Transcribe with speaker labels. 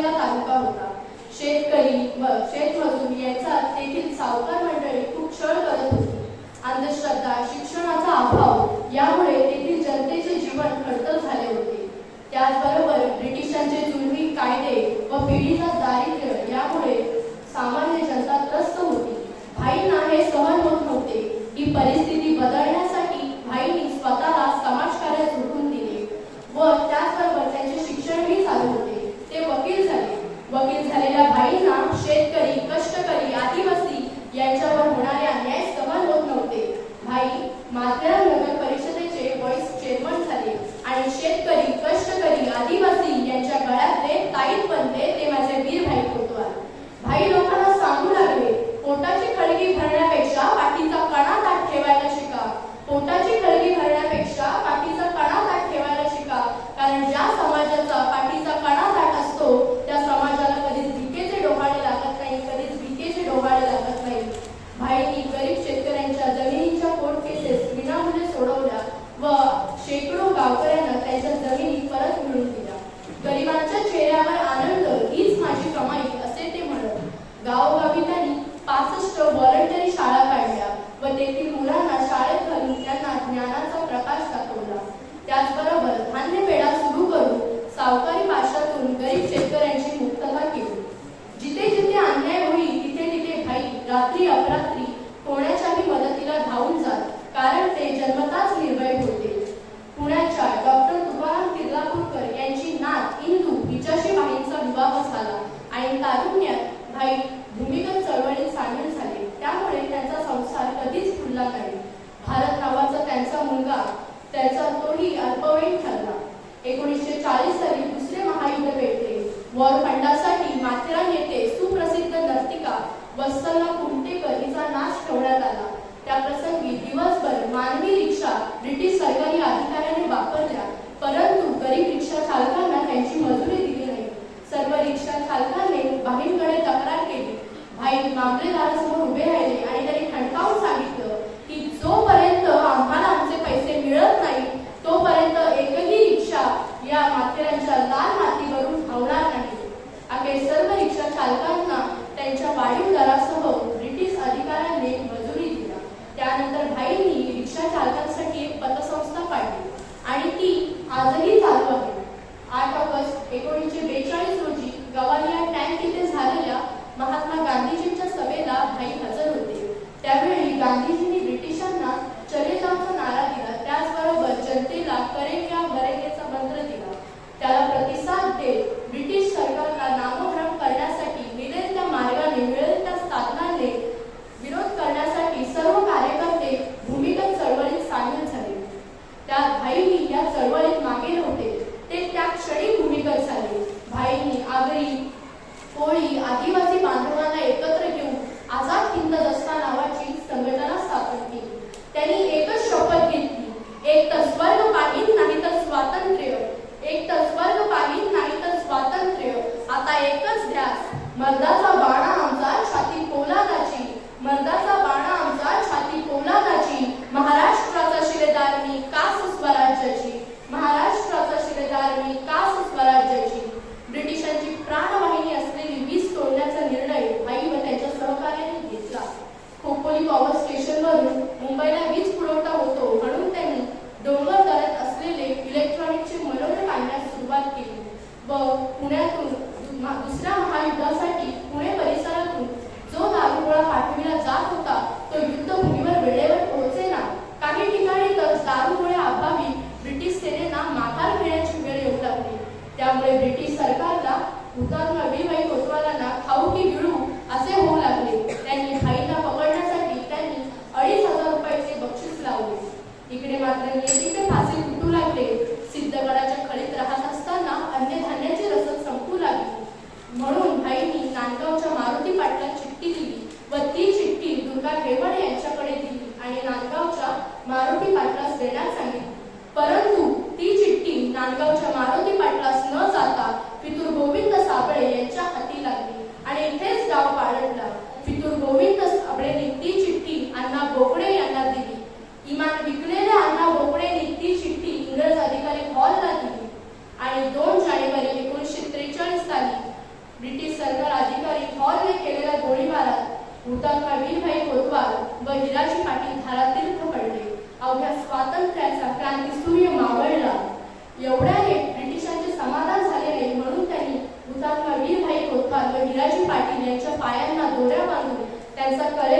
Speaker 1: असलेला तालुका होता. शेतकरी व शेतमजूर यांचा तेथील सावकार मंडळी खूप छळ करत होती. अंधश्रद्धा शिक्षणाचा अभाव यामुळे तेथील जनतेचे जीवन खडतर झाले होते. त्याचबरोबर ब्रिटिशांचे जुलमी कायदे व पिढीचा दारिद्र्य यामुळे सामान्य जनता त्रस्त होती. भाईंना हे सहन होत नव्हते. ही परिस्थिती बदलण्यासाठी भाईंनी स्वतःला समाजकार्यात झोकून दिले व त्याचबरोबर त्यांचे शिक्षणही चालू होते. वकील झालेल्या भाईंना शेतकरी कष्टकरी आदिवासी यांच्यावर होणारे अन्याय सहन होत नव्हते. भाई मात्र रात्री अपरात्री कोणाच्याही मदतीला धावून जात कारण ते जन्मताच निर्भय होते. पुण्याच्या डॉक्टर तुकाराम किर्लापूरकर यांची नात इंदू हिच्याशी भाईंचा विवाह झाला आणि तारुण्यात भाई भूमिगत चळवळीत सामील झाले. त्यामुळे त्यांचा संसार कधीच फुलला नाही. भारत नावाचा त्यांचा मुलगा त्याचा तोही अल्पवयीन ठरला. एकोणीसशे चाळीस साली दुसरे महायुद्ध पेटले वॉर नर्तिका कुमटे कुमटेकर नाश ठेवण्यात आला. त्या प्रसंगी दिवसभर मानवी रिक्षा ब्रिटिश सरकारी अधिकारी वापरल्या परंतु गरीब रिक्षा चालकांना त्यांची मजुरी दिली नाही सर्व रिक्षा चालकांनी भाईंकडे तक्रार केली भाई मामलेदारासमोर उभे राहिले आणि त्यांनी ठणकावून सांगितलं की जोपर्यंत आम्हाला आमचे पैसे मिळत नाही तोपर्यंत एकही रिक्षा या माथेरानच्या लाल मातीवरून धावणार नाही अखेर सर्व रिक्षा चालकांना त्यांच्या वाढीव दरासह ब्रिटिश अधिकाऱ्यांनी मजुरी दिला त्यानंतर भाईंनी रिक्षा चालकांसाठी एक पतसंस्था काढली आणि ती आजही चालू आहे. आठ ऑगस्ट एकोणीसशे बेचाळीस रोजी गवालिया टँक येथे झालेल्या महात्मा गांधीजींच्या सभेला भाई हजर होते. त्यावेळी गांधीजींनी ब्रिटिशांना चले जाऊचा नारा दिला. त्याचबरोबर जनतेला करेक्ट मर्दाचा बाणा आमचा छाती पोलादाची मर्दाचा बाणा आमचा छाती पोलादाची महाराष्ट्राचा शिलेदार मी कास स्वराज्याची महाराष्ट्राचा शिलेदार मी कास स्वराज्याची ब्रिटिशांची प्राणवाहिनी असलेली वीज तोडण्याचा निर्णय आई व त्यांच्या सहकार्याने घेतला. खोपोली पॉवर स्टेशनवरून मुंबईला वीज पुरवठा होतो म्हणून त्यांनी डोंगर करत असलेले इलेक्ट्रॉनिकचे मनोर काढण्यास सुरुवात केली. व पुण्यातून दुसऱ्या महायुद्धासाठी पुणे परिसरातून जो दारुगोळा पाठविला जात होता तो युद्धभूमीवर वेळेवर पोहोचेना. काही ठिकाणी तर दारू दारुगोळ्या अभावी ब्रिटिश सेनेला माघार घेण्याची वेळ येऊ लागली. त्यामुळे ब्रिटिश सरकारला हुतात्मा वीरबाई कोतवालांना खाऊ की गिळू असे होऊ लागले. त्यांनी भाईला पकडण्यासाठी त्यांनी अडीच हजार रुपयाचे बक्षीस लावले. इकडे मात्र नियतीचे फासे फुटू लागले. दुर्गा यांच्याकडे दिली आणि नांदगावच्या मारुती पाटलास देण्यास सांगितली. परंतु ती चिठ्ठी नांदगावच्या मारुती पाटलास न जाता फितूर गोविंद साबळे यांच्या हाती लागली. आणि इथेच डाव पालटला फितूर गोविंद साबळेने ती चिठ्ठी अण्णा बोकडे यांना दिली. इमान विकलेल्या अण्णा बोकडेने ती चिठ्ठी इंग्रज अधिकारी हॉलला दिली. आणि दोन जानेवारी एकोणीसशे त्रेचाळीस साली ब्रिटिश सरकार अधिकारी हॉलने केलेल्या गोळीबारात हुतात्मा वीरभाई कोतवाल व हिराजी पाटील धारातीर्थ पडले. अवघ्या स्वातंत्र्याचा क्रांती सूर्य मावळला. एवढ्याने ब्रिटिशांचे समाधान झाले नाही म्हणून त्यांनी हुतात्मा वीरभाई कोतवाल व हिराजी पाटील यांच्या पायांना दोऱ्या बांधून त्यांचा कले